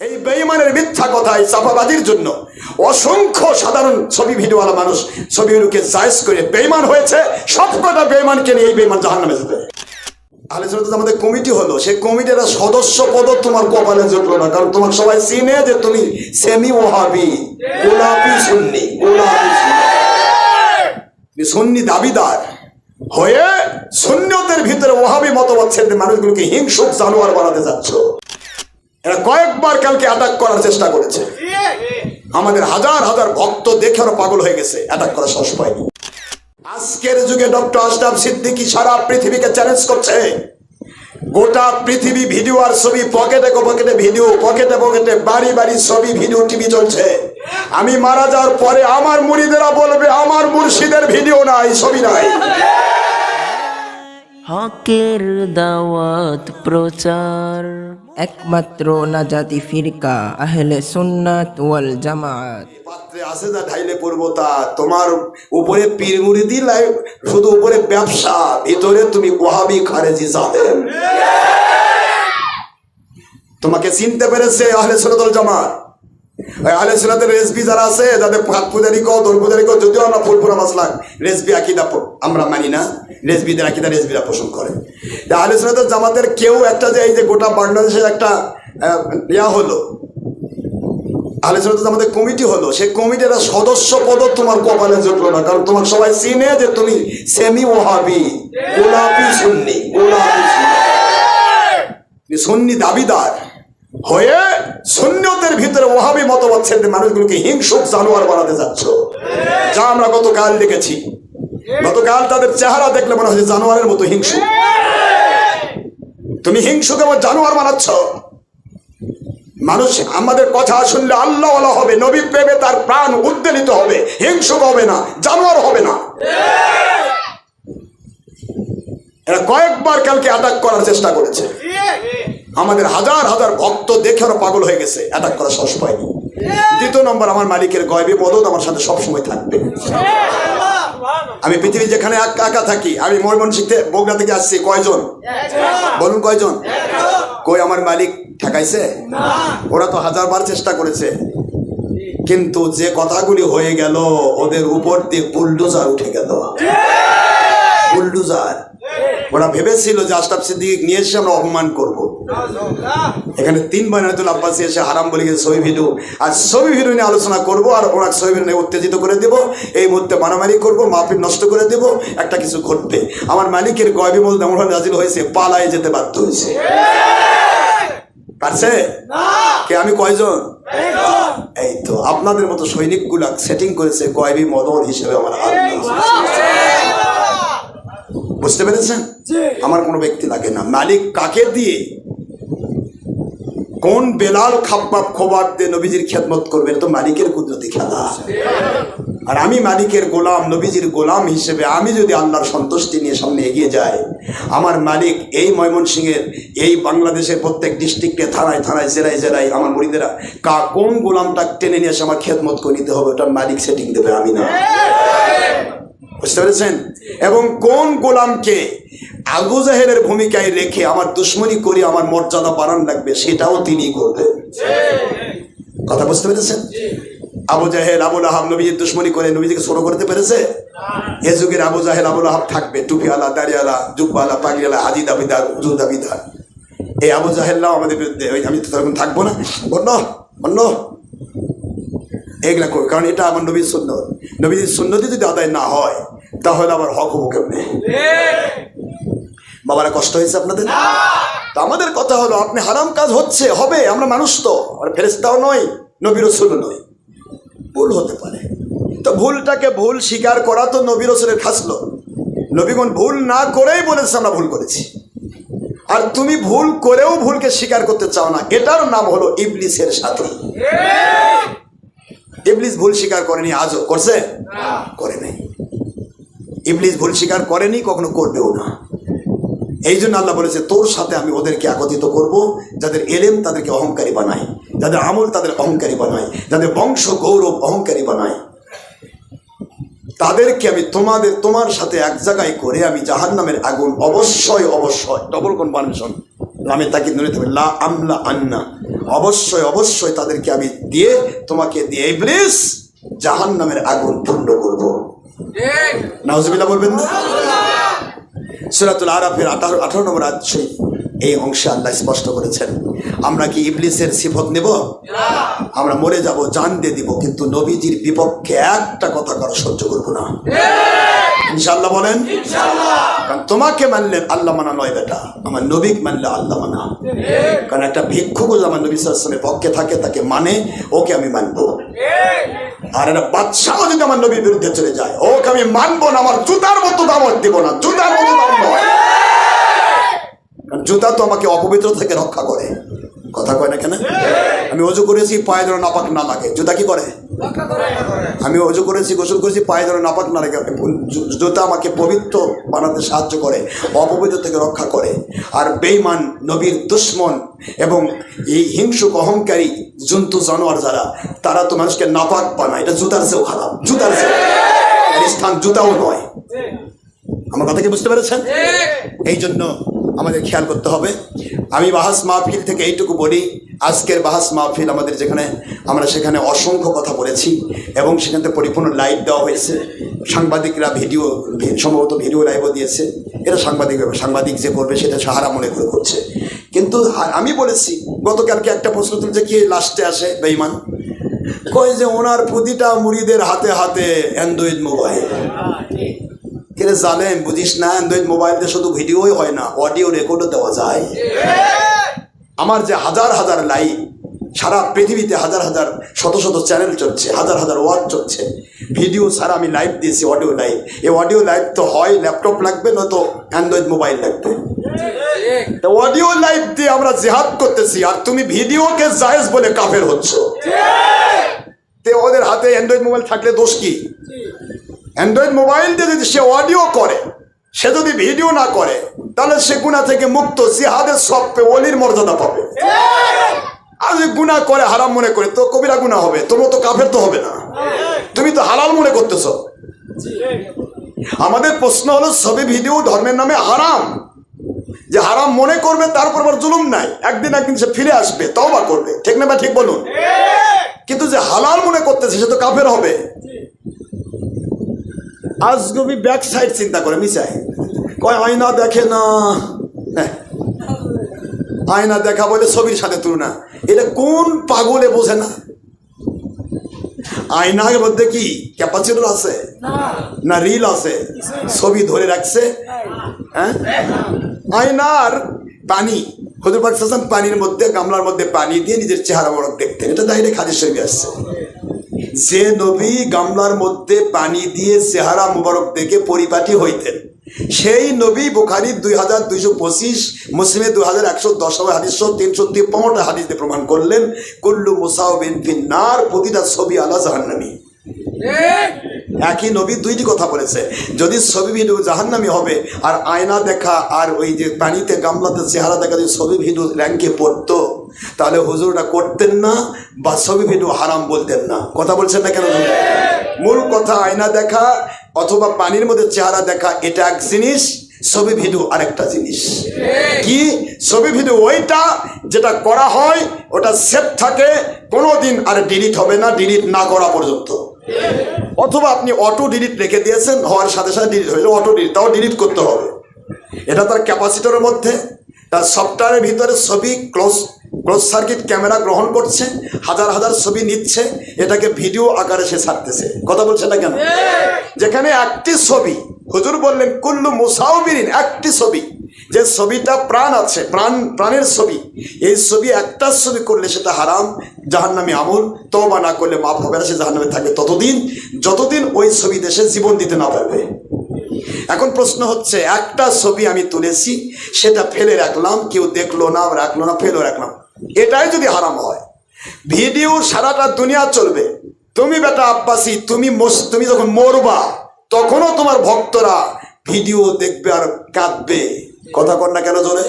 এই বেইমানের মিথ্যা কথা এই চাপাবাজির জন্য অসংখ্য সাধারণ ছবি ভিডিওওয়ালা মানুষ ছবিগুলোকে জায়জ করে বেইমান হয়েছে সব কটা বেইমানকে নিয়ে এই বেইমান জাহান নামে যাবে আলোচনা আমাদের কমিটি হলো, সেই কমিটির সদস্য পদ তোমার কপালে জুটলো না, কারণ তোমার সবাই চিনে যে তুমি সেমি ওহাবি গোলাপি সুন্নি গোলাপি সুন্নি। দাবিদার হয়ে শূন্যতের ভিতরে ওহাবি মতবাদ ছেড়ে মানুষগুলোকে হিংসুক জানোয়ার বানাতে যাচ্ছ। এরা কয়েকবার কালকে অ্যাটাক করার চেষ্টা করেছে। আমাদের হাজার হাজার ভক্ত দেখে ওরা পাগল হয়ে গেছে অ্যাটাক করার সাহস পায়নি। আজকের যুগে ডক্টর আশরাফ সিদ্দিকী সারা পৃথিবীকে চ্যালেঞ্জ করছে। গোটা পৃথিবী ভিডিও আর ছবি পকেটে পকেটে ভিডিও পকেটে পকেটে বাড়ি বাড়ি ছবি ভিডিও টিভি চলছে। আমি মারা যাওয়ার পরে আমার মুড়িদেরা বলবে, আমার মুর্শিদের ভিডিও নাই, ছবি নাই। হকের দাওয়াত প্রচার। একমাত্র নাজাতি ফিরকা আহলে সুন্নাত ওয়াল জামাত। পাত্রে আছে না ঢাইলে পড়ব তা তোমার উপরে পীর মুরিদি লাই শুধু উপরে ব্যবসা ভিতরে তুমি ওহাবি খারেজি জানেন তোমাকে চিনতে পেরেছে আহলে সুনাতুল জামাত। আহলে যারা আছে মানি না। আহলে জামাতের কেউ একটা যে এই যে গোটা বাংলাদেশের একটা ইয়া হলো তো আমাদের কমিটি হলো, সেই কমিটির সদস্য পদ তোমার কপালে জুটলো না, কারণ তোমার সবাই চিনে যে তুমি সেমি ওহাবি গোলাপি সুন্নি গোলাপি সুন্নি। সুন্নি দাবিদার। হয়ে শূন্যতের ভিতরে ওহাবি মতবাদ ছেড়ে মানুষগুলোকে হিংসুক জানোয়ার বানাতে যাচ্ছ। যা আমরা গতকাল দেখেছি। গতকাল তাদের চেহারা দেখলে মনে হচ্ছে জানোয়ারের মতো হিংসুক। তুমি হিংসুক এবং জানোয়ার বানাচ্ছ। মানুষ আমাদের কথা শুনলে আল্লাহ হবে, নবী প্রেমে তার প্রাণ উদ্বেলিত হবে, হিংসুক হবে না, জানোয়ার হবে না। এরা কয়েকবার কালকে অ্যাটাক করার চেষ্টা করেছে। আমাদের হাজার হাজার ভক্ত দেখে ওরা পাগল হয়ে গেছে। অ্যাটাক করার সাহস পায়নি। দ্বিতীয় নম্বর, আমার মালিকের গয়বে মদত আমার সাথে সবসময় থাকবে। আমি পৃথিবী যেখানে একা থাকি, আমি ময়মনসিং শিখতে বগুড়া থেকে আসছি। কয়জন? বলুন কয়জন? কই আমার মালিক ঠেকাইছে? ওরা তো হাজার বার চেষ্টা করেছে। কিন্তু যে কথাগুলি হয়ে গেল, ওদের উপর দিয়ে বুলডোজার উঠে গেল। বুলডোজার। ওরা ভেবেছিল যে আশরাফ সিদ্দিক নিয়ে এসে আমরা অপমান করব। এখানে তিন বানাতুল আব্বাসি এসে হারাম বলে গেছে ছবি ভিডিও। আর ছবি ভিডিও নিয়ে আলোচনা করব আর ওরা ছবি ভিডিও নিয়ে উত্তেজিত করে দেব। এই মুহূর্তে মারামারি করব মাহফিল নষ্ট করে দেব একটা কিছু ঘটবে। আমার মালিকের গয়বি বলতে এমন নাজিল হয়েছে পালায় যেতে বাধ্য হয়েছে। পারছে? কে আমি কয়জন? এই তো আপনাদের মতো সৈনিকগুলা সেটিং করেছে গয়বি মদন হিসেবে আমার বুঝতে পেরেছেন? আমার কোনো ব্যক্তি লাগে না। মালিক কাকে দিয়ে কোন বেলাল খাপ্পাপ খোবার দিয়ে নবীজির খেদমত করবে? তো মালিকের কুদরতি খেলা। আর আমি মালিকের গোলাম, নবীজির গোলাম হিসেবে আমি যদি আল্লাহর সন্তুষ্টি নিয়ে সামনে এগিয়ে যাই, আমার মালিক এই ময়মনসিংহের, এই বাংলাদেশের প্রত্যেক ডিস্ট্রিক্টে থানায় থানায়, জেলায় জেলায় আমার মরিদেরা কা, কোন গোলামটা টেনে নিয়ে এসে আমার খেদমত করে নিতে হবে ওটা মালিক সেটিং দেবে, আমি না। বুঝতে পেরেছেন? এবং কোন গোলামকে আবু জাহেলের ভূমিকায় রেখে আমার দুশ্মনী করে আমার মর্যাদা বাড়ান লাগবে, সেটাও তিনি করবেন। কথা বুঝতে পেরেছেন? আবু জাহেল আবুল আহাব নবীজির দুশ্মনী করে নবীজিকে ছোট করতে পেরেছে? এ যুগের আবু জাহেল আবুল আহাব থাকবে, টুপিওয়ালা, দাড়িওয়ালা জুব্বালা পাগড়িওয়ালা, হাজি দাবিদার উজু দাবিদার। এই আবু জাহেল্লাও আমাদের বিরুদ্ধে আমি তো তখন থাকব না। বন্য বন্য এগুলা করবে কারণ এটা আমার নবীর সুন্নত। নবীর সুন্নতি যদি আদায় না হয় তাহলে আবার হক হব কেমনে? বাবারা কষ্ট হয়েছে আপনাদের? তো আমাদের কথা হলো আপনি হারাম কাজ হচ্ছে হবে আমরা মানুষ তো। আর ফেরেস্তাও নয় নবী রসুলও নয় ভুল হতে পারে। তো ভুলটাকে ভুল স্বীকার করা তো নবী রসুলের খাসলো। নবীগণ ভুল না করেই বলেছে আমরা ভুল করেছি। আর তুমি ভুল করেও ভুলকে স্বীকার করতে চাও না। এটার নাম হলো ইবলিসের সাথে। ইবলিস ভুল স্বীকার করেনি আজও করছে? করে নাই। ইবলিস ভুল স্বীকার করেনি, কখনো করবেও না। এই জন্য আল্লাহ বলেছে, তোর সাথে আমি ওদেরকে একত্রিত করব, যাদের এলেম তাদেরকে অহংকারী বানায় যাদের আমল তাদের অহংকারী বানায় যাদের বংশ গৌরব অহংকারী বানায় তাদেরকে আমি তোমাদের, তোমার সাথে এক জায়গায় করে আমি জাহান নামের আগুন অবশ্যই অবশ্যই ডবল কনফার্মেশন আমি তাকে হবে লা আমলা আন্না। অবশ্যই অবশ্যই তাদেরকে আমি দিয়ে তোমাকে দিয়ে, ইবলিস জাহান নামের আগুন পূর্ণ করব নাউজুবিল্লাহ বলবেন না? সুরাতুল আরাফের আঠারো আঠারো নম্বর আশ্রয় এই অংশে আল্লাহ স্পষ্ট করেছেন আমরা কি ইবলিসের সিফত নেব? আমরা মরে যাব জান দিয়ে দিব কিন্তু নবীজির বিপক্ষে একটা কথা করা সহ্য করব না। ইনশাল্লাহ বলেন? কারণ তোমাকে মানলে আল্লাহ মানা নয় বেটা আমার নবীক মানলে আল্লাহ মানা। কারণ একটা ভিক্ষুক আমার নবী সাল্লামের পক্ষে থাকে তাকে মানে ওকে আমি মানবো। আর একটা বাদশাহ যদি আমার নবীর বিরুদ্ধে চলে যায়, ওকে আমি মানবো না, আমার জুতার মতো দামত দিব না, জুতার মতো দাম নয়। জুতা তো আমাকে অপবিত্র থেকে রক্ষা করে। কথা কয় না কেন? আমি অজু করেছি পায়ে যেন নাপাক না লাগে। জুতা কি করে? আমি অজু করেছি গোসল করেছি পায়ে যেন নাপাক না লাগে। জুতা আমাকে পবিত্র বানাতে সাহায্য করে অপবিত্র থেকে রক্ষা করে। আর বেইমান নবীর দুশ্মন এবং এই হিংসুক অহংকারী জন্তু জানোয়ার যারা তারা তো মানুষকে নাপাক বানায়। এটা জুতার চেয়েও খারাপ জুতার চেয়েও। স্থান জুতাও নয়। আমার কথা কি বুঝতে পেরেছেন? এই জন্য আমাদের খেয়াল করতে হবে। আমি বাহাস মাহফিল থেকে এইটুকু বলি, আজকের বাহাস মাহফিল আমাদের যেখানে, আমরা সেখানে অসংখ্য কথা বলেছি এবং সেখান পরিপূর্ণ লাইভ দেওয়া হয়েছে। সাংবাদিকরা ভিডিও, সম্ভবত ভিডিও লাইভও দিয়েছে। এটা সাংবাদিক সাংবাদিক যে করবে সেটা সাহারা মনে করে করছে। কিন্তু আমি বলেছি, গতকালকে একটা প্রশ্ন তুলছে কি লাস্টে আসে বেইমান কয় যে, ওনার প্রতিটা মুড়িদের হাতে হাতে অ্যান্ড্রয়েড মোবাইল। কিরে জানেন, বুঝিস না, অ্যান্ড্রয়েড মোবাইল শুধু ভিডিওই হয় না, অডিও রেকর্ডও দেওয়া যায়। আমার যে হাজার হাজার লাইভ সারা পৃথিবীতে হাজার হাজার, শত শত চ্যানেল চলছে, হাজার হাজার ওয়ার্ড চলছে। ভিডিও ছাড়া আমি লাইভ দিয়েছি, অডিও লাইভ। এই অডিও লাইভ তো হয়, ল্যাপটপ লাগবে, নয়তো অ্যান্ড্রয়েড মোবাইল লাগবে। তো অডিও লাইভ দিয়ে আমরা জেহাদ করতেছি, আর তুমি ভিডিওকে জায়েজ বলে কাফের হচ্ছ। তে ওদের হাতে অ্যান্ড্রয়েড মোবাইল থাকলে দোষ কি? অ্যান্ড্রয়েড মোবাইল দিয়ে যদি সে অডিও করে সে যদি ভিডিও না করে তাহলে সে গুণা থেকে মুক্ত জিহাদের সব পেয়ে অলির মর্যাদা পাবে। আর যদি গুণা করে হারাম মনে করে তো কবিরা গুণা হবে তোমার তো কাফের তো হবে না। তুমি তো হালাল মনে করতেছ। আমাদের প্রশ্ন হলো সবই ভিডিও ধর্মের নামে হারাম। যে হারাম মনে করবে তারপর আবার জুলুম নাই। একদিন একদিন সে ফিরে আসবে তাও বা করবে। ঠিক না বা ঠিক বলুন? কিন্তু যে হালাল মনে করতেছে সে তো কাফের হবে। আজগবি ব্যাক সাইড চিন্তা করে, মিশাই। কয়, আয়না দেখে না। হ্যাঁ। আয়না দেখা বলে ছবির সাথে তুলনা। এটা কোন পাগলে বোঝে না? আয়নার মধ্যে কি ক্যাপাসিটর আছে? না রিল আছে? ছবি ধরে রাখছে? হ্যাঁ? আয়নার পানি আলাইহি ওয়াসাল্লাম পানির মধ্যে, গামলার মধ্যে পানি দিয়ে নিজের চেহারা বড় দেখতেন। এটা ডাইরেক্ট হাদিস শরীফে আসছে। যে নবী গামলার মধ্যে পানি দিয়ে চেহারা মুবারক দেখে পরিপাটি হইতেন। সেই নবী বুখারি দুই হাজার দুইশো পঁচিশ মুসলিমে দুই হাজার একশো দশ হাদিস, তিনশো তিপ্পান্নটা হাদিস প্রমাণ করলেন, কুল্লু মুসাউবিন ফিন্নার, প্রতিটা ছবি আলা জাহান্নামী। একই নবী দুইটি কথা বলেছে, যদি ছবি ভিডিও জাহান্নামি হবে, আর আয়না দেখা, আর ওই যে পানিতে গামলাতে চেহারা দেখা, যদি ছবি ভিডিও র্যাঙ্কে পড়তো তাহলে হুজুরটা করতেন না, বা ছবি ভিডিও হারাম বলতেন না। কথা বলছেন না কেন? মূল কথা আয়না দেখা অথবা পানির মধ্যে চেহারা দেখা, এটা এক জিনিস, ছবি ভিডিও আরেকটা জিনিস। কি? ছবি ভিডিও ওইটা যেটা করা হয়, ওটা সেভ থাকে, কোনোদিন আর ডিলিট হবে না, ডিলিট না করা পর্যন্ত। অথবা আপনি অটো ডিলিট রেখে দিয়েছেন, হওয়ার সাথে সাথে ডিলিট হয়ে অটো ডিলিট, তাও ডিলিট করতে হবে। এটা তার ক্যাপাসিটরের মধ্যে। তার সফটওয়্যারের ভিতরে ছবি, ক্লোজ ক্লোজ সার্কিট ক্যামেরা গ্রহণ করছে, হাজার হাজার ছবি নিচ্ছে, এটাকে ভিডিও আকারে সে ছাড়তেছে। কথা বলছে না কেন? যেখানে একটি ছবি, হুজুর বললেন, কুল্লু মুসাউবিরিন একটি ছবি। যে ছবিটা প্রাণ আছে, প্রাণ, প্রাণের ছবি। এই ছবি একটা ছবি করলে সেটা হারাম, জাহান্নামী আমল, তওবা না করলে মাফ হবে না, সে জাহান্নামে থাকবে। ততদিন, যতদিন ওই ছবি দেশে জীবন দিতে না পারবে। এখন প্রশ্ন হচ্ছে, একটা ছবি আমি তুলেছি, সেটা ফেলে রাখলাম, কেউ দেখল না, রাখল না ফেলে রাখলাম। এটাই যদি হারাম হয়, ভিডিও সারাটা দুনিয়া চলবে। তুমি বেটা আব্বাসি, তুমি তুমি যখন মরবা, তখনও তোমার ভক্তরা ভিডিও দেখবে আর কাঁদবে। কথা কর না কেন জোরে?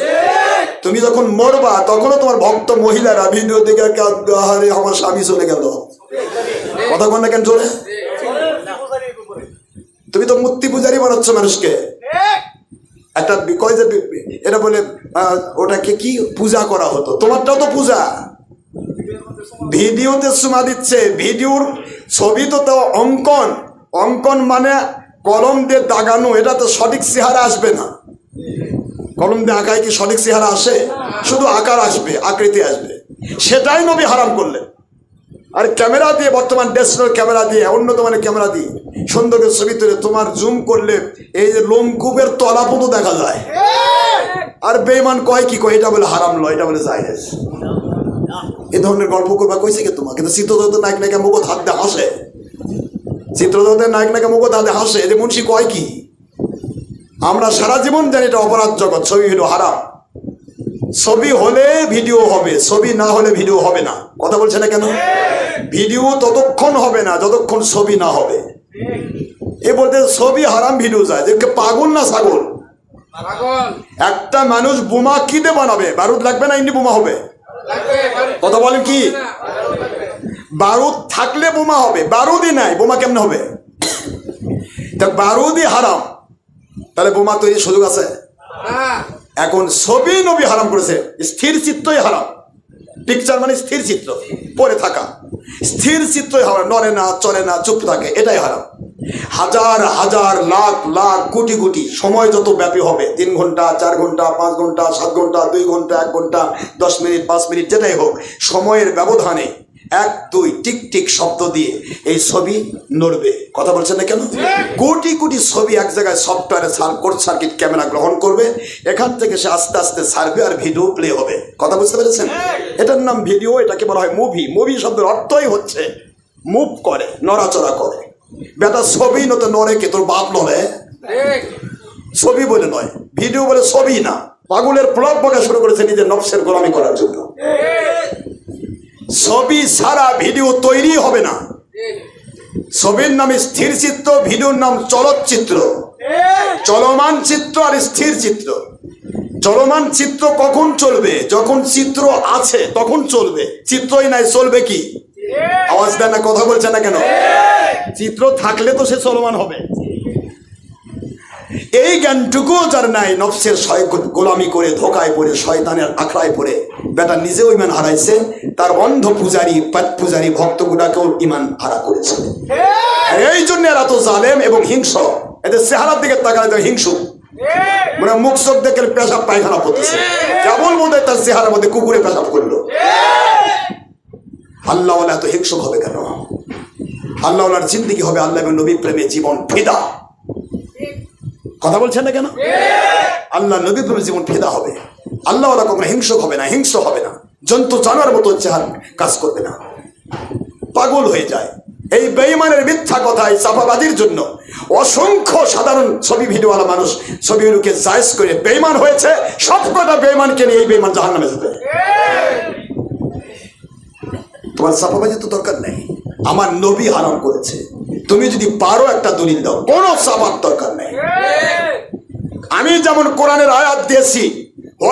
তুমি যখন মরবা, তখনও তোমার ভক্ত মহিলারা ভিডিও দেখে কাঁদবে আরে আমার স্বামী চলে গেল। কথা কর না কেন জোরে? তুমি তো মূর্তি পূজারই বানাচ্ছ মানুষকে। একটা কয় যে এটা বলে ওটাকে কি পূজা করা হতো? তোমারটাও তো পূজা। ভিডিওতে সুমা দিচ্ছে ভিডিওর ছবি তো তো অঙ্কন। অঙ্কন মানে কলম দিয়ে দাগানো এটা তো সঠিক চেহারা আসবে না। কলম দিয়ে আঁকায় কি সঠিক চেহারা আসে? শুধু আকার আসবে আকৃতি আসবে। সেটাই নবী হারাম করলেন। আর ক্যামেরা দিয়ে, বর্তমান ডিএসএলআর ক্যামেরা দিয়ে উন্নত মানের ক্যামেরা দিয়ে সুন্দর ছবি তুলে তোমার জুম করলে এই যে লোমকূপের তলা পর্যন্ত দেখা যায়। আর বেমান কয় কি কয়, এটা বলে হারাম লয়, এটা বলে জায়েজ। এ ধরনের গল্প করবা কইছে কি তোমাকে? কিন্তু চিত্রজগতের নায়ক নায়িকা মুখ হাত দিয়ে হাসে। চিত্রজগতের নায়ক নায়িকা মুখ হাতে হাসে যে মুন্সি কয় কি? আমরা সারা জীবন জানি এটা অপরাধ জগৎ, ছবি হলো হারাম। ছবি হলে ভিডিও হবে ছবি না হলে ভিডিও হবে না। কথা বলছে না কেন? ভিডিও ততক্ষণ হবে না যতক্ষণ ছবি না হবে। এ বলতে ছবি হারাম ভিডিও যায় যে পাগল না ছাগল? একটা মানুষ বোমা কি দিয়ে বানাবে বারুদ লাগবে না এমনি বোমা হবে? কথা বলেন কি? বারুদ থাকলে বোমা হবে বারুদই নাই বোমা কেমন হবে? তা বারুদই হারাম। তাহলে বোমা তৈরির সুযোগ আছে? এখন ছবি নবী হারাম করেছে। স্থির চিত্রই হারাম। পিকচার মানে স্থির চিত্র পরে থাকা। স্থির চিত্রই হারাম, নড়ে না চলে না, চুপ থাকে, এটাই হারাম। হাজার হাজার, লাখ লাখ, কোটি কোটি, সময় যত ব্যাপী হবে, তিন ঘণ্টা, চার ঘণ্টা, পাঁচ ঘণ্টা, সাত ঘণ্টা, দুই ঘণ্টা, এক ঘণ্টা, দশ মিনিট, পাঁচ মিনিট, যেটাই হোক, সময়ের ব্যবধানে এক, দুই, টিক টিক শব্দ দিয়ে এই ছবি নড়বে। কথা বলছেন না কেন? কোটি কোটি ছবি এক জায়গায় সফটওয়্যারে কোর্ট সার্কিট ক্যামেরা গ্রহণ করবে, এখান থেকে সে আস্তে আস্তে সার্ভে আর ভিডিও প্লে হবে। কথা বুঝতে পেরেছেন? এটার নাম ভিডিও, এটাকে বলা হয় মুভি মুভি শব্দের অর্থই হচ্ছে মুভ করে, নড়াচড়া করে। বেটা, ছবি নতে নড়ে কে? তোর বাপ নড়ে। ছবি বলে নয়, ভিডিও বলে ছবি না। পাগলের প্লট বকা শুরু করেছে নিজের নকশের গোলামি করার জন্য। ছবি ছাড়া ভিডিও তৈরি হবে না। ছবির নাম স্থির চিত্র, ভিডিওর নাম চলচ্চিত্র চলমান চিত্র আর স্থির চিত্র। চলমান চিত্র কখন চলবে? যখন চিত্র আছে, তখন চলবে। চিত্রই নাই, চলবে কি? আওয়াজ দেন না, কথা বলছে না কেন? চিত্র থাকলে তো সে চলমান হবে। এই জ্ঞানটুকুও যার নাই, নফসের গোলামি করে, ধোকায় পড়ে, শয়তানের আখড়ায় পড়ে। বেটা নিজেও ইমান হারাইছে তার অন্ধ পূজারী, পেট পূজারী ভক্তগুলাকেও ইমান হারা করেছে এই জন্য এরা তো জালেম এবং হিংস এদের চেহারার দিকে তাকালে তো হিংসু মানে মুখ চোখ দেখে পেশাব পায়খানা পড়তেছে কেবল মনে তার চেহারার মধ্যে কুকুরে পেশাব করল। আল্লাহ এত হিংসুক হবে কেন? আল্লাহ জিন্দিগি হবে আল্লাহ এবং নবী প্রেমে জীবন ফিদা। কথা বলছেন না কেন? আল্লাহ নবী প্রেমে জীবন ফিদা হবে। আল্লাহ কখনো হিংসুক হবে না, হিংস্র হবে না। জন্তু জানার মতো চেহার কাজ করবে না। পাগল হয়ে যায়। এই বেইমানের মিথ্যা কথায় চাপাবাদির জন্য অসংখ্য সাধারণ ছবি ভিডিওওয়ালা মানুষ ছবিগুলোকে জায়জ করে বেইমান হয়েছে। সব কটা বেইমানকে নিয়ে এই বেইমান জাহান নামে যাবে তোমার চাপাবাজি তো দরকার নেই। আমার নবী হারাম করেছে। তুমি যদি পারো একটা দলিল দাও, কোনো চাপার দরকার নেই। আমি যেমন কোরআনের আয়াত দিয়েছি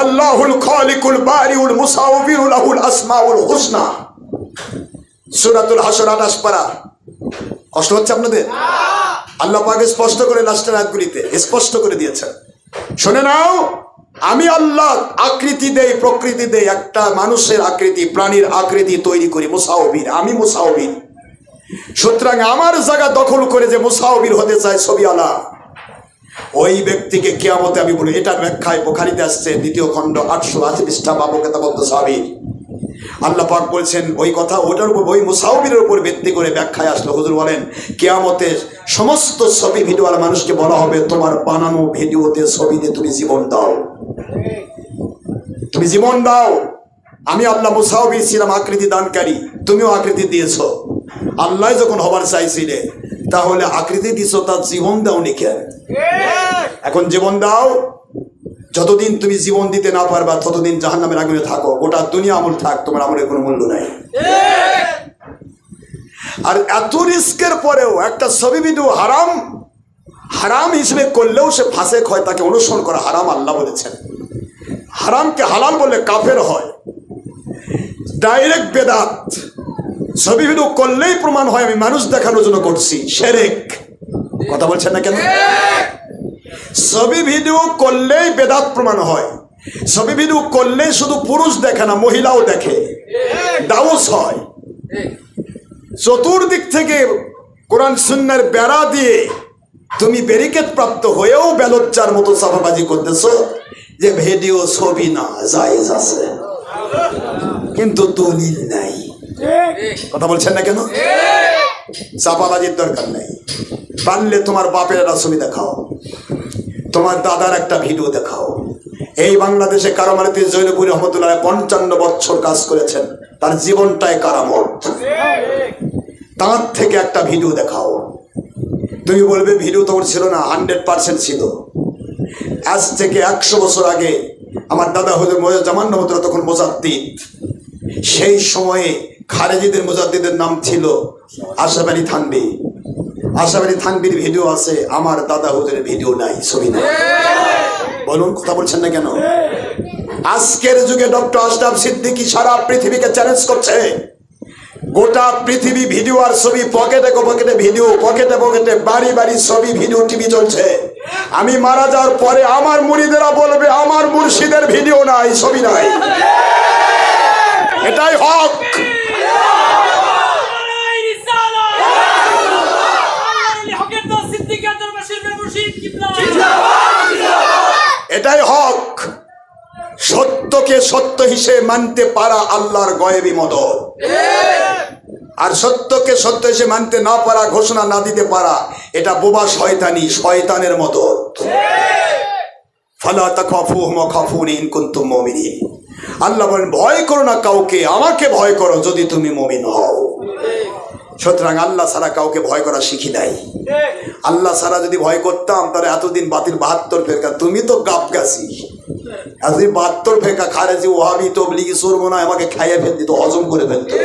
আল্লাহুল খালিকুল বারিউল মুসাউবিরুল লাহুল আসমাউল হুসনা। সূরাতুল হাসর 28 পারা। কষ্ট হচ্ছে আপনাদের? আল্লাহ পাক স্পষ্ট করে লাস্টের আয়াতগুলিতে স্পষ্ট করে দিয়েছেন। শুনে নাও, আমি আল্লাহ আকৃতি দেই, প্রকৃতি দেই, একটা মানুষের আকৃতি, প্রাণীর আকৃতি তৈরি করি মুসাউবির আমি মুসাউবির সুতরাং আমার জায়গা দখল করে যে মুসাউবির হতে চায় ছবি আলা। ওই ব্যক্তিকে কেয়ামতে আমি বলি, এটার ব্যাখ্যায় বোখারিতে আসছে, দ্বিতীয় খণ্ড, আটশো আশি পৃষ্ঠা বাবু কেতাবন্ত সাবির আল্লাহ পাক বলছেন, ওই কথা ওটার উপর, ওই মুসাউবিরের উপর ভিত্তি করে ব্যাখ্যায় আসলো। হুজুর বলেন, কেয়ামতে সমস্ত ছবি ভিডিওওয়ালা মানুষকে বলা হবে, তোমার বানানো ভিডিওতে ছবিতে তুমি জীবন দাও। তুমি জীবন দাও। আমি আল্লাহ মুসাউবির ছিলাম আকৃতি দানকারী, তুমিও আকৃতি দিয়েছ। আল্লাহ যখন হবার চাইছিলে, তাহলে আকৃতি দিছ, তার জীবন দাও কেন? এখন জীবন দাও। যতদিন তুমি জীবন দিতে না পারবা ততদিন জাহান নামের আগুনে থাকো। গোটা দুনিয়া আমল থাক তোমার আমলের কোনো মূল্য নাই। আর এত রিস্কের পরেও একটা ভিডিও হারাম হারাম হিসেবে করলেও সে ফাঁসে হয় তাকে অনুসরণ করা হারাম আল্লাহ বলেছেন। হারামকে হালাল বললে কাফের হয়। ডাইরেক্ট বেদাত। ভিডিও করলেই প্রমাণ হয় আমি মানুষ দেখানোর জন্য করছি সেরেক। কথা বলছেন না কেন? ছবি ভিডিও করলেই বেদাত প্রমাণ হয়। ছবি ভিডিও করলেই শুধু পুরুষ দেখে না মহিলাও দেখে। ডাউস হয়। চতুর্দিক থেকে কোরআন সুন্নার বেড়া দিয়ে তুমি ব্যারিকেড প্রাপ্ত হয়েও বেলজ্জার মতো চাপাবাজি করতেছ যে ভিডিও ছবি না জায়েজ আছে। কিন্তু দলিল নাই। কথা বলছেন না কেন? চাপাবাজির দরকার নেই। পারলে তোমার বাপের একটা ছবি দেখাও। তোমার দাদার একটা ভিডিও দেখাও। এই বাংলাদেশে কারামারিতে জৈনপুর রহমতুল্লাহ পঞ্চান্ন বছর কাজ করেছেন। তার জীবনটাই কারামত। তার থেকে একটা ভিডিও দেখাও। তুমি বলবে, ভিডিও তোমার ছিল না, হান্ড্রেড পার্সেন্ট ছিল। আজ থেকে একশো বছর আগে আমার দাদা হলে জামান রহমতুল্লাহ তখন মোজাদ্দিদ। সেই সময়ে খারেজিদের মুজাদ্দিদের নাম ছিল আশাফ আলী থানবি। আলী থানবির ভিডিও আছে, আমার দাদা হুজুরের ভিডিও নাই, ছবি নাই। বলুন, কথা বলছেন না কেন? আজকের যুগে ডক্টর আশরাফ সিদ্দিকী সারা পৃথিবীকে চ্যালেঞ্জ করছে। গোটা পৃথিবী ভিডিও আর ছবি পকেটে পকেটে ভিডিও পকেটে পকেটে, বাড়ি বাড়ি ছবি ভিডিও টিভি চলছে। আমি মারা যাওয়ার পরে আমার মুড়িদেরা বলবে, আমার মুর্শিদের ভিডিও নাই, ছবি নাই। এটাই হক নারায় রিসালা আল্লাহর হকের দোষ সিদ্দিক আব্দুল বাশির মুর্শিদ কিবলা এটাই হক। সত্যকে সত্য হিসেবে মানতে পারা আল্লাহর গয়েবি মদত। আর সত্যকে সত্য হিসেবে মানতে না পারা, ঘোষণা না দিতে পারা, এটা বোবা শয়তানি, শয়তানের মদত। আল্লাহ বলেন, ভয় করো না কাউকে, আমাকে ভয় করো যদি তুমি মুমিন হও। সুতরাং আল্লাহ ছাড়া কাউকে ভয় করা শিখি নাই। আল্লাহ ছাড়া যদি ভয় করতাম, তাহলে এতদিন বাতিল বাহাত্তর ফেরকা। তুমি তো গাপ গাছি এতদিন বাহাত্তর ফেরকা খারেজি ওহাবি তবলিগি, সুরমোনা আমাকে খাইয়ে ফেল দিত, হজম করে ফেলতো।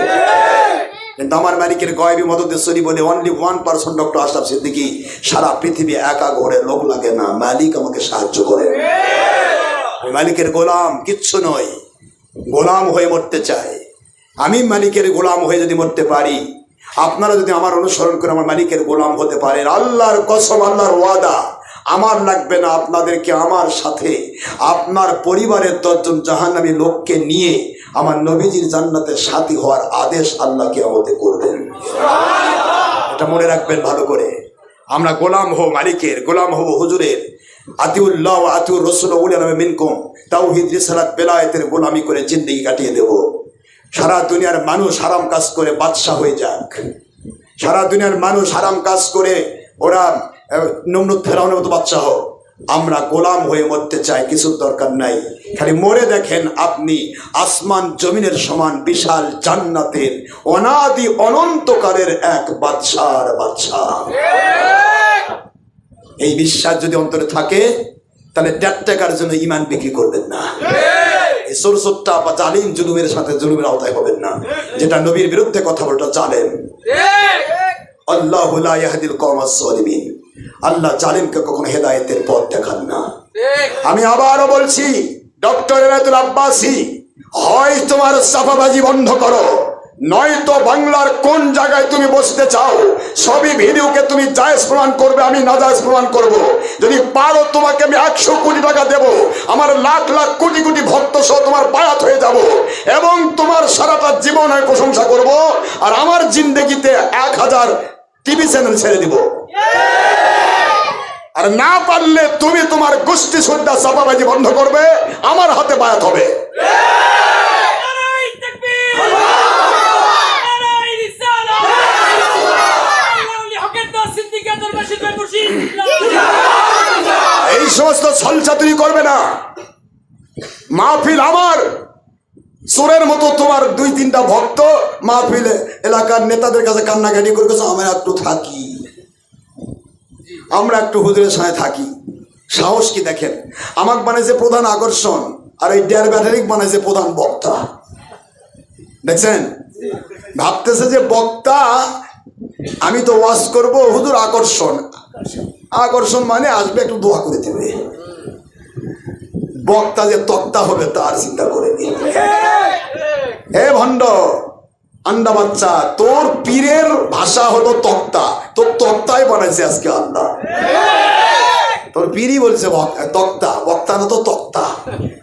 কিন্তু আমার মালিকের গয়বি মদতেশ্বরী বলে only one person doctor Ashraf Siddiqui, সারা পৃথিবী একা ঘরে লোক লাগে না। মালিক আমাকে সাহায্য করে। মালিকের গোলাম কিচ্ছু নয়। গোলাম হয়ে মরতে চায়। আমি মালিকের গোলাম হয়ে যদি মরতে পারি আপনারা যদি আমার অনুসরণ করে আমার মালিকের গোলাম হতে পারেন, আল্লাহর কসম, আল্লাহর ওয়াদা, আমার লাগবে না আপনাদেরকে আমার সাথে, আপনার পরিবারের দশজন জাহান্নামী লোককে নিয়ে আমার নবীজির জান্নাতের সাথী হওয়ার আদেশ আল্লাহকে আমাদের করবেন। এটা মনে রাখবেন ভালো করে। আমরা গোলাম হব মালিকের, গোলাম হব হুজুরের। আতিউল্লাহ আতিউর রসুল উলামে মিনকুম। তাওহিদ, রিসালাত, বেলায়েতের গোলামি করে জিন্দেগি কাটিয়ে দেব। সারা দুনিয়ার মানুষ হারাম কাজ করে বাদশাহ হয়ে যাক। সারা দুনিয়ার মানুষ হারাম কাজ করে ওরা নমরুদ ফেরাউনের মতো বাচ্চা হোক। আমরা গোলাম হয়ে মরতে চাই, কিছুর দরকার নাই। খালি মরে দেখেন আপনি আসমান জমিনের সমান বিশাল জান্নাতের অনাদি অনন্তকারের এক বাদশার বাদশা এই বিশ্বাস যদি অন্তরে থাকে, তাহলে দেড় টাকার জন্য ইমান বিক্রি করবেন না। সরসট্টা বা জালিম জুলুমের সাথে জুলুমের আওতায় হবেন না। যেটা নবীর বিরুদ্ধে কথা বলটা জালেম। আল্লাহ ইয়াহদিল কওমাস সালিমিন আল্লাহ জালিমকে কখনো হেদায়েতের পথ দেখান না। আমি আবারও বলছি, ডক্টর এনায়তুল আব্বাসি, হয় তোমার সাফাবাজি বন্ধ করো। নয়তো বাংলার কোন জায়গায় তুমি বসতে চাও, সবই ভিডিওকে তুমি জায়েজ প্রমাণ করবে, আমি না নাজায়েজ প্রমাণ করব। যদি পারো তোমাকে আমি একশো কোটি টাকা দেব, আমার লাখ লাখ কোটি কোটি ভক্ত সহ তোমার বায়াত হয়ে যাব, এবং তোমার সারাটা জীবন আমি প্রশংসা করব, আর আমার জিন্দগিতে এক হাজার টিভি চ্যানেল ছেড়ে দিব আর না পারলে তুমি তোমার গোষ্ঠী শ্রদ্ধা চাপাবাজি বন্ধ করবে, আমার হাতে বায়াত হবে নারায় তাকবীর নারায় রিসালা আল্লাহর হকের দোষ সিদ্দিক আব্দুল বাশির মুর্শিদ কিবলা এই সমস্ত ছলচাতুরি করবে না। মাহফিল আমার। সুরের মতো তোমার দুই তিনটা ভক্ত মাহফিল এলাকার নেতাদের কাছে কান্নাকাটি করে গেছে আমরা একটু থাকি। আমরা একটু হুজুরের সাথে থাকি। সাহস কি দেখেন? আমাকে বানাইছে প্রধান আকর্ষণ, আর এই ডেয়ার ব্যাটারিক বানাইছে প্রধান বক্তা। দেখছেন? ভাবতেছে যে বক্তা আমি তো ওয়াজ করব হুজুর আকর্ষণ। আকর্ষণ। মানে আসবে একটু দোয়া করে দেবে। বক্তা যে তক্তা হবে তার চিন্তা করে নি হে ভণ্ড আন্ডা বাচ্চা তোর পীরের ভাষা হলো তক্তা। তোর তক্তাই বানাইছে আজকে আন্ডা তোর পীরই বলছে তক্তা। বক্তা না তো তক্তা।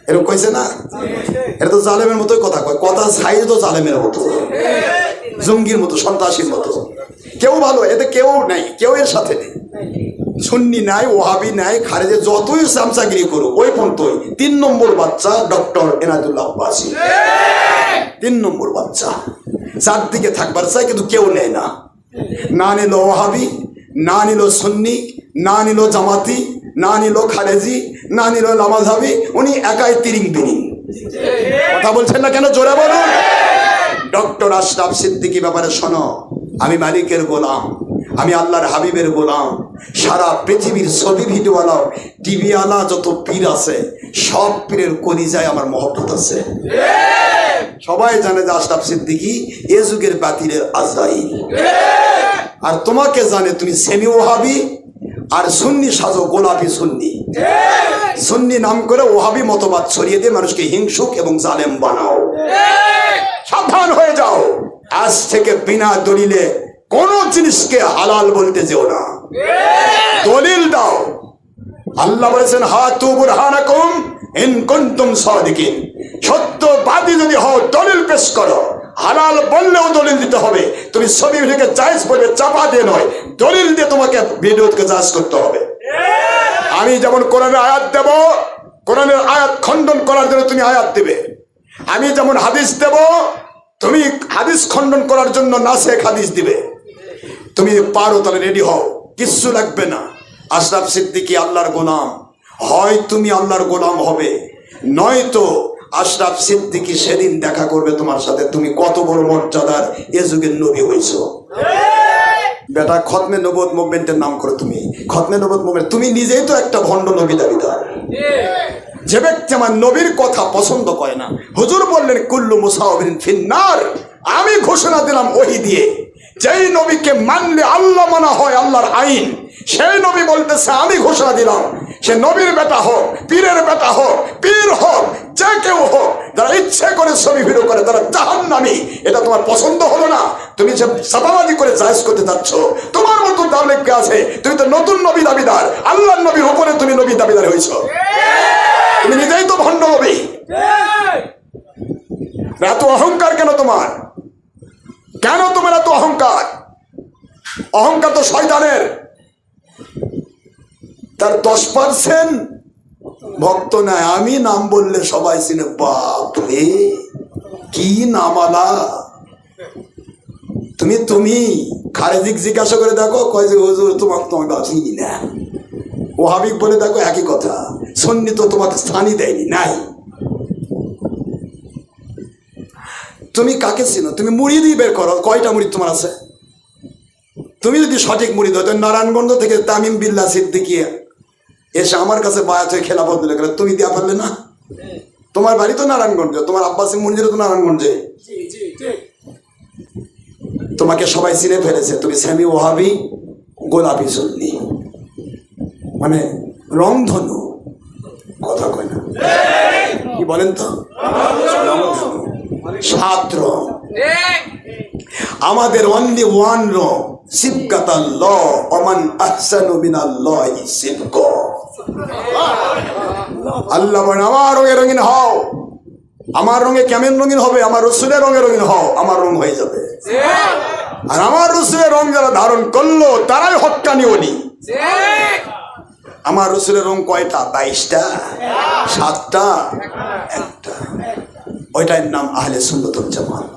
এরকম কইছে না? এটা তো জালেমের মতোই কথা। কয় কথা সাইজ তো জালেমের মতো। জঙ্গির মতো সন্ত্রাসীর মতো। কেউ ভালো, এতে কেউ নেই, কেউ এর সাথে নেই। সুন্নি নাই ওহাবি নাই, খারেজে যতই চামচাগিরি করুক, ওই পর্যন্তই তিন নম্বর বাচ্চা ডক্টর এনাদুল্লাহ আব্বাসী। তিন নম্বর বাচ্চা। চারদিকে থাকবার চাই, কিন্তু কেউ নেয় না। না নিল ওহাবি না নিল সুন্নি, না নিল জামাতি, না নিল খারেজি, না নিল লামাজাবি উনি একাই তিরিং বিরিং। কথা বলছেন না কেন? জোরে বলুন। ডক্টর আশরাফ সিদ্দিকি ব্যাপারে শোনো। আমি মালিকের গোলাম, আমি আল্লাহর হাবিবের গোলাম। সারা পৃথিবীর ছবি ভিডিওওয়ালা টিভিওয়ালা যত পীর আছে, সব পীরের কলিজায় আমার মহব্বত আছে। সবাই জানে যে আশরাফ সিদ্দিকী এ যুগের বাতিলের আজরাইল। আর তোমাকে জানে তুমি সেমি ওহাবি আর সুন্নি সাজো গোলাপি সুন্নি। সুন্নি নাম করে ওহাবি মতবাদ ছড়িয়ে দিয়ে মানুষকে হিংসুক এবং জালেম বানাও। সাবধান হয়ে যাও। আজ থেকে বিনা দলিলে কোন জিনিসকে হালাল বলতে যেও না। দলিল দাও। আল্লাহ বলেছেন, হাতু বুরহানাকুম ইন কুনতুম সাদিকিন। সত্যবাদী যদি হও, দলিল পেশ করো। হালাল বললেও দলিল দিতে হবে। তুমি ছবি ভিডিওকে জায়েজ বলবে চাপা দিয়ে নয়। দলিল দিয়ে তোমাকে ভিডিওকে জায়েজ করতে হবে। আমি যেমন কোরআনের আয়াত দেব, কোরআনের আয়াত খণ্ডন করার জন্য তুমি আয়াত দেবে। আমি যেমন হাদিস দেব তুমি হাদিস খণ্ডন করার জন্য না নাসেক হাদিস দিবে। তুমি পারো তাহলে রেডি হও। কিচ্ছু লাগবে না। আশরাফ সিদ্দিকি আল্লাহর গোলাম। হয় তুমি আল্লাহর গোলাম হবে। নয়তো আশরাফ সিদ্দিকি সেদিন দেখা করবে তোমার সাথে। তুমি কত বড় মর্যাদার এ যুগের নবী হয়েছো। বেটা খতমে নবত মুভমেন্টের নাম করো তুমি। খতমে নবত মুভমেন্ট। তুমি নিজেই তো একটা ভণ্ড নবী দাবিদার। যে ব্যক্তি আমার নবীর কথা পছন্দ করে না হুজুর বললেন, কুল্লু মুসাউবিন ফিন্নার। আমি ঘোষণা দিলাম ওহি দিয়ে। যেই নবীকে মানলে আল্লাহ মানা হয় আল্লাহর আইন, সেই নবী বলতেছে, আমি ঘোষণা দিলাম, সে নবীর বেটা হোক, পীরের বেটা হোক, পীর হোক, যে কেউ হোক, যারা ইচ্ছে করে ছবি ভিডিও করে, তারা জাহান নামি এটা তোমার পছন্দ হলো না। তুমি যে সাদাবাদি করে জায়জ করতে যাচ্ছ, তোমার মতো দাবলে কে আছে, তুমি তো নতুন নবী দাবিদার। আল্লাহর নবীর উপরে তুমি নবী দাবিদার হয়েছ। তুমি নিজেই তো ভণ্ড হবে এত অহংকার কেন তোমার? কেন তোমার এত অহংকার? অহংকার তো শয়তানের। তার দশ পার্সেন্ট ভক্ত নাই। আমি নাম বললে সবাই চিনে বাপ রে কি নামালা। তুমি তুমি, খারেজিক জিজ্ঞাসা করে দেখো, কয় যে, হুজুর তোমার তোমাকে চিনি না। ওহাবিক বলে দেখো, একই কথা। সন্নি তো তোমাকে স্থানই দেয়নি, নাই। তুমি কাকে চিনো? তুমি মুড়ি দিয়ে বের করো। কয়টা মুড়ি তোমার আছে? তুমি যদি সঠিক মুড়ি দাও, তো নারায়ণগঞ্জ থেকে তামিম বিল্লা সিদ্দিকি এসে আমার কাছে বায়াত হয়ে খেলা বদলে গেলে। তুমি দিয়া পারলে না? তোমার বাড়ি তো নারায়ণগঞ্জে, তোমার আব্বাসী মন্দিরে তো নারায়ণগঞ্জে। তোমাকে সবাই চিনে ফেলেছে, তুমি স্যামি ওহাবি, গোলাপি সুন্নি মানে রংধনু। কথা কয় না। কি বলেন তো? রংধনু সাত রং আমাদের অনলি ওয়ান রং ল অমান আহসানু আল্লাহ আমার রঙে রঙিন হও। আমার রঙে কেমন রঙিন হবে? আমার রসুলের রঙে রঙিন হও। আমার রং হয়ে যাবে। আর আমার রসুলের রং যারা ধারণ করল তারাই হক্কানি অলি আমার রসুলের রং কয়টা? বাইশটা সাতটা একটা। ওইটার নাম আহলে সুন্নতুল জামাত।